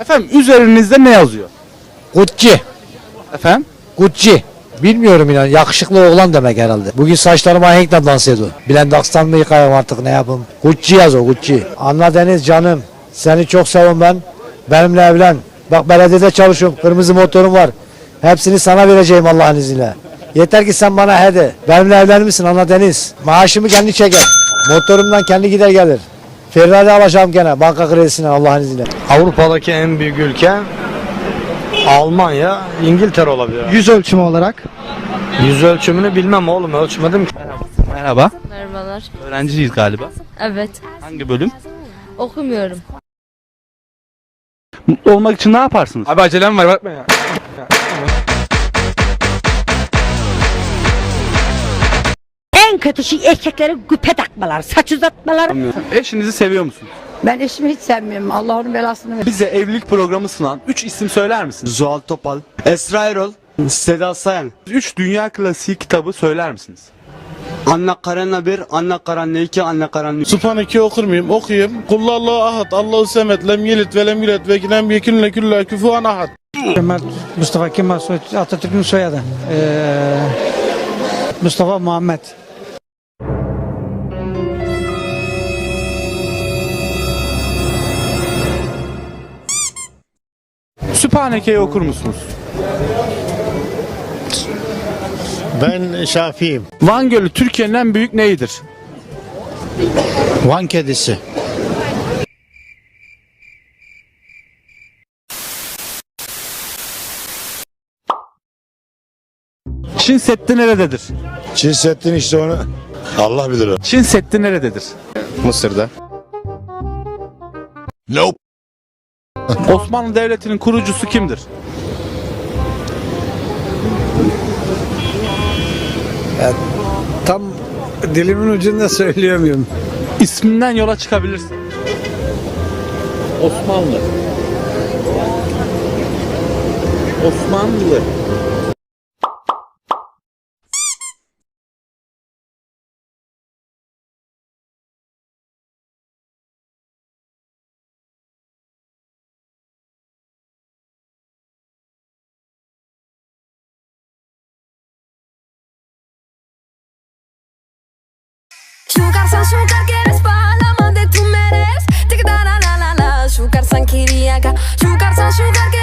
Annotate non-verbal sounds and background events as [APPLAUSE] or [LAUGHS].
Efendim üzerinizde ne yazıyor? Gucci. Efendim? Gucci. Bilmiyorum inan. Yakışıklı oğlan demek herhalde. Bugün saçlarıma ahenkle dans ediyor. Blendax'tan mı yıkayayım artık ne yapayım? Gucci yaz o Gucci. Anla Deniz canım. Seni çok seviyorum ben. Benimle evlen. Bak belediyede çalışıyorum. Kırmızı motorum var. Hepsini sana vereceğim Allah'ın izniyle. Yeter ki sen bana he de. Benimle evlenir misin Anla Deniz? Maaşımı kendi çeker. Motorumdan kendi gider gelir. Ferrari alacağım gene banka kredisine Allah'ın izniyle. Avrupa'daki en büyük ülke Almanya, İngiltere olabilir. Yüz ölçümü olarak Yüz ölçümünü bilmem oğlum ölçmedim ki. Merhaba. Merhabalar. Öğrenciyiz galiba. Evet. Hangi bölüm? Okumuyorum. Mutlu olmak için ne yaparsınız? Abi acelem var bakma ya. En kötü şey erkeklere güpe takmalar, saç uzatmalar. Eşinizi seviyor musunuz? Ben eşimi hiç sevmiyorum. Allah onun belasını versin. Bize evlilik programı sunan 3 isim söyler misiniz? Zuhal Topal, Esra Erol, Seda Sayan, 3 dünya klasiği kitabı söyler misiniz? Anne Karenina 1, Anne Karenina 2, Anne Karenina 3. Subhaneke okur muyum? Okuyayım. Kullallahu ahad, Allahu semet, lem yelit ve lem yulet ve lem yekun lekülle küfuan ahad. Kemal, Mustafa Kemal Soy- Atatürk'ün soyadı. Ee, Mustafa Muhammed. Sübhaneke'yi okur musunuz? Ben Şafi'yim. Van Gölü Türkiye'nin en büyük neyidir? Van kedisi. Çin Seddi nerededir? Çin Seddi'nin işte onu Allah bilir o. Çin Seddi nerededir? Mısır'da. Nope. Osmanlı Devleti'nin kurucusu kimdir? Tam dilimin ucunda [LAUGHS] söyleyemiyorum. İsminden yola çıkabilirsin. Osmanlı. Osmanlı. Sugar san sugar quieres pa' la más de tú meres Tic da la la la la Sugar san kiriaka Sugar san sugar quieres